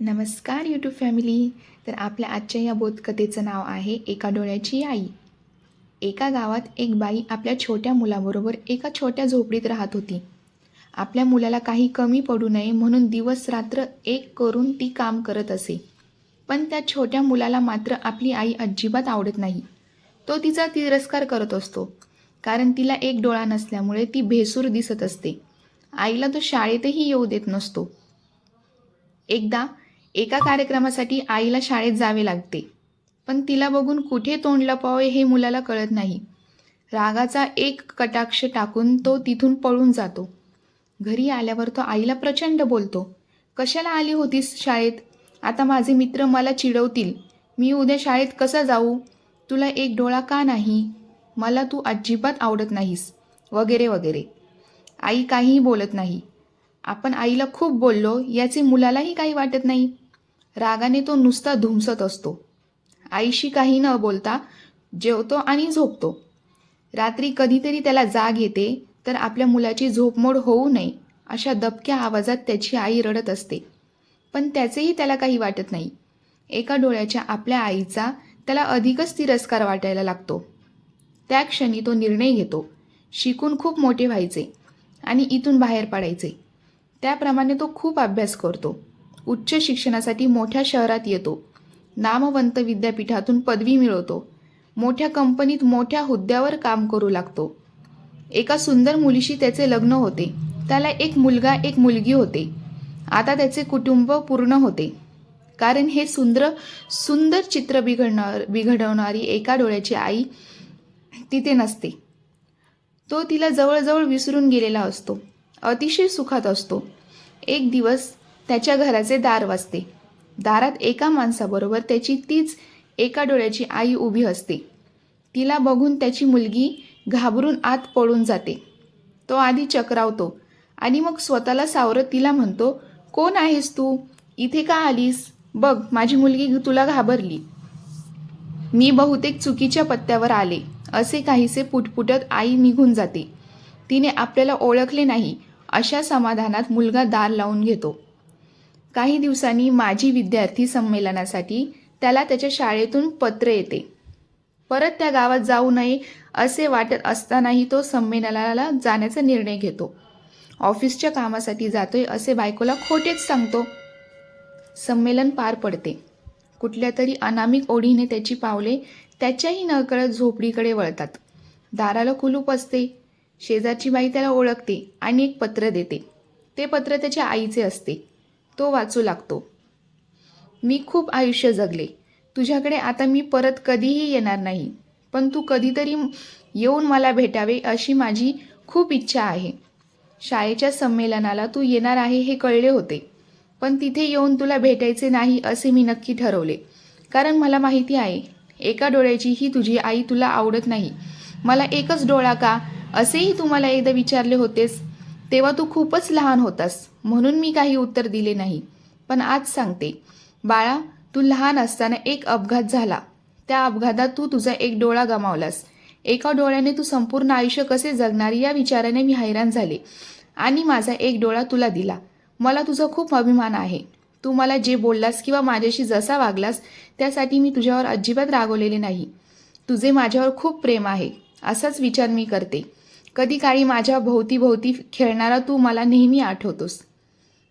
नमस्कार YouTube family तर आपल्या आजच्या या बोधकथेचं नाव आहे एका डोळ्याची आई. एका गावात एक बाई आपल्या छोट्या मुलाबरोबर एका छोट्या झोपडीत राहत होती. आपल्या मुलाला काही कमी पडू नये म्हणून दिवस रात्र एक करून ती काम करत असे. पण त्या छोट्या मुलाला मात्र आपली आई अजिबात आवडत नाही. तो तिचा तिरस्कार करत असतो. कारण तिला एक डोळा नसल्यामुळे ती भेसूर दिसत असते. आईला तो शाळेतही येऊ देत नसतो. एकदा एका कार्यक्रमासाठी आईला शाळेत जावे लागते. पण तिला बघून कुठे तोंड लपवावे हे मुलाला कळत नाही. रागाचा एक कटाक्ष टाकून तो तिथून पळून जातो. घरी आल्यावर तो आईला प्रचंड बोलतो. कशाला आली होतीस शाळेत? आता माझे मित्र मला चिडवतील. मी उद्या शाळेत कसा जाऊ? तुला एक डोळा का नाही? मला तू अजिबात आवडत नाहीस. वगैरे वगैरे. आई काहीही बोलत नाही. आपण आईला खूप बोललो याचे मुलालाही काही वाटत नाही. रागाने तो नुसता धुमसत असतो. आईशी काही न बोलता जेवतो आणि झोपतो. रात्री कधीतरी त्याला जाग येते तर आपल्या मुलाची झोपमोड होऊ नये अशा दबक्या आवाजात त्याची आई रडत असते. पण त्याचेही त्याला काही वाटत नाही. एका डोळ्याच्या आपल्या आईचा त्याला अधिकच तिरस्कार वाटायला लागतो. त्या क्षणी तो निर्णय घेतो. शिकून खूप मोठे व्हायचे आणि इथून बाहेर पडायचे. त्याप्रमाणे तो खूप अभ्यास करतो. उच्च शिक्षणासाठी मोठ्या शहरात येतो. नामवंत विद्यापीठातून पदवी मिळवतो. मोठ्या कंपनीत मोठ्या हुद्द्यावर काम करू लागतो. एका सुंदर मुलीशी त्याचे लग्न होते. त्याला एक मुलगा एक मुलगी होते. आता त्याचे कुटुंब पूर्ण होते. कारण हे सुंदर सुंदर चित्र बिघडणार बिघडवणारी एका डोळ्याची आई तिथे नसते. तो तिला जवळजवळ विसरून गेलेला असतो. अतिशय सुखात असतो. एक दिवस त्याच्या घराचे दार वाजते दारात एका माणसाबरोबर त्याची तीच एका डोळ्याची आई उभी असते. तिला बघून त्याची मुलगी घाबरून आत पळून जाते. तो आधी चक्रावतो आणि मग स्वतःला सावरत तिला म्हणतो कोण आहेस तू? इथे का आलीस? बघ माझी मुलगी तुला घाबरली. मी बहुतेक चुकीच्या पत्त्यावर आले असे काहीसे पुटपुटत आई निघून जाते. तिने आपल्याला ओळखले नाही अशा समाधानात मुलगा दार लावून घेतो. काही दिवसांनी माजी विद्यार्थी संमेलनासाठी त्याला त्याच्या शाळेतून पत्र येते. परत त्या गावात जाऊ नये असे वाटत असतानाही तो संमेलनाला जाण्याचा निर्णय घेतो. ऑफिसच्या कामासाठी जातोय असे बायकोला खोटेच सांगतो. संमेलन पार पडते. कुठल्या तरी अनामिक ओढीने त्याची पावले त्याच्याही नकळत झोपडीकडे वळतात. दाराला कुलूप असते. शेजारची बाई त्याला ओळखते आणि एक पत्र देते. ते पत्र त्याच्या आईचे असते. तो वाचू लागतो. मी खूप आयुष्य जगले. तुझ्याकडे आता मी परत कधीही येणार नाही. पण तू कधीतरी येऊन मला भेटावे अशी माझी खूप इच्छा आहे. शाळेच्या संमेलनाला तू येणार आहे हे कळले होते. पण तिथे येऊन तुला भेटायचे नाही असे मी नक्की ठरवले. कारण मला माहिती आहे एका डोळ्याची ही तुझी आई तुला आवडत नाही. मला एकच डोळा का? असेही तू मला एकदा विचारले होतेस. तेव्हा तू खूपच लहान होतास. म्हणून मी काही उत्तर दिले नाही. पण आज सांगते. बाळा तू लहान असताना एक अपघात झाला. त्या अपघातात तू तुझा एक डोळा गमावलास. एका डोळ्याने तू संपूर्ण आयुष्य कसे जगणार या विचाराने मी हैराण झाले. आणि माझा एक डोळा तुला दिला. मला तुझा खूप अभिमान आहे. तू मला जे बोललास किंवा माझ्याशी जसा वागलास त्यासाठी मी तुझ्यावर अजिबात रागवलेले नाही. तुझे माझ्यावर खूप प्रेम आहे. असाच विचार मी करते. कधी काळी माझ्या भोवती भोवती खेळणारा तू मला नेहमी आठवतोस.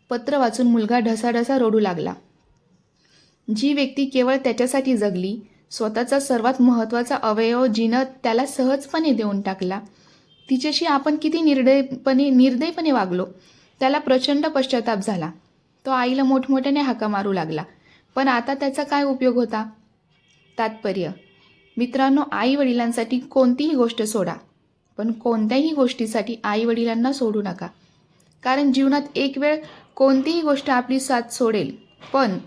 पत्र वाचून मुलगा ढसाढसा रडू लागला. जी व्यक्ती केवळ त्याच्यासाठी जगली स्वतःचा सर्वात महत्त्वाचा अवयव जिनं त्याला सहजपणे देऊन टाकला तिच्याशी आपण किती निर्दयपणे निर्दयपणे वागलो त्याला प्रचंड पश्चाताप झाला. तो आईला मोठमोठ्याने हाका मारू लागला. पण आता त्याचा काय उपयोग होता? तात्पर्य मित्रांनो आई वडिलांसाठी कोणतीही गोष्ट सोडा. पण कोणत्याही गोष्टीसाठी आई वडिलांना सोडू नका. कारण जीवनात एक वेळ कोणतीही गोष्ट आपली साथ सोडेल पण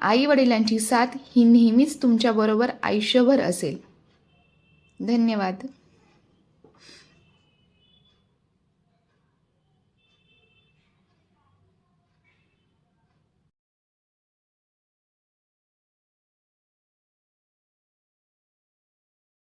आई वडिलांची साथ ही नेहमीच तुमच्याबरोबर आयुष्यभर असेल. धन्यवाद.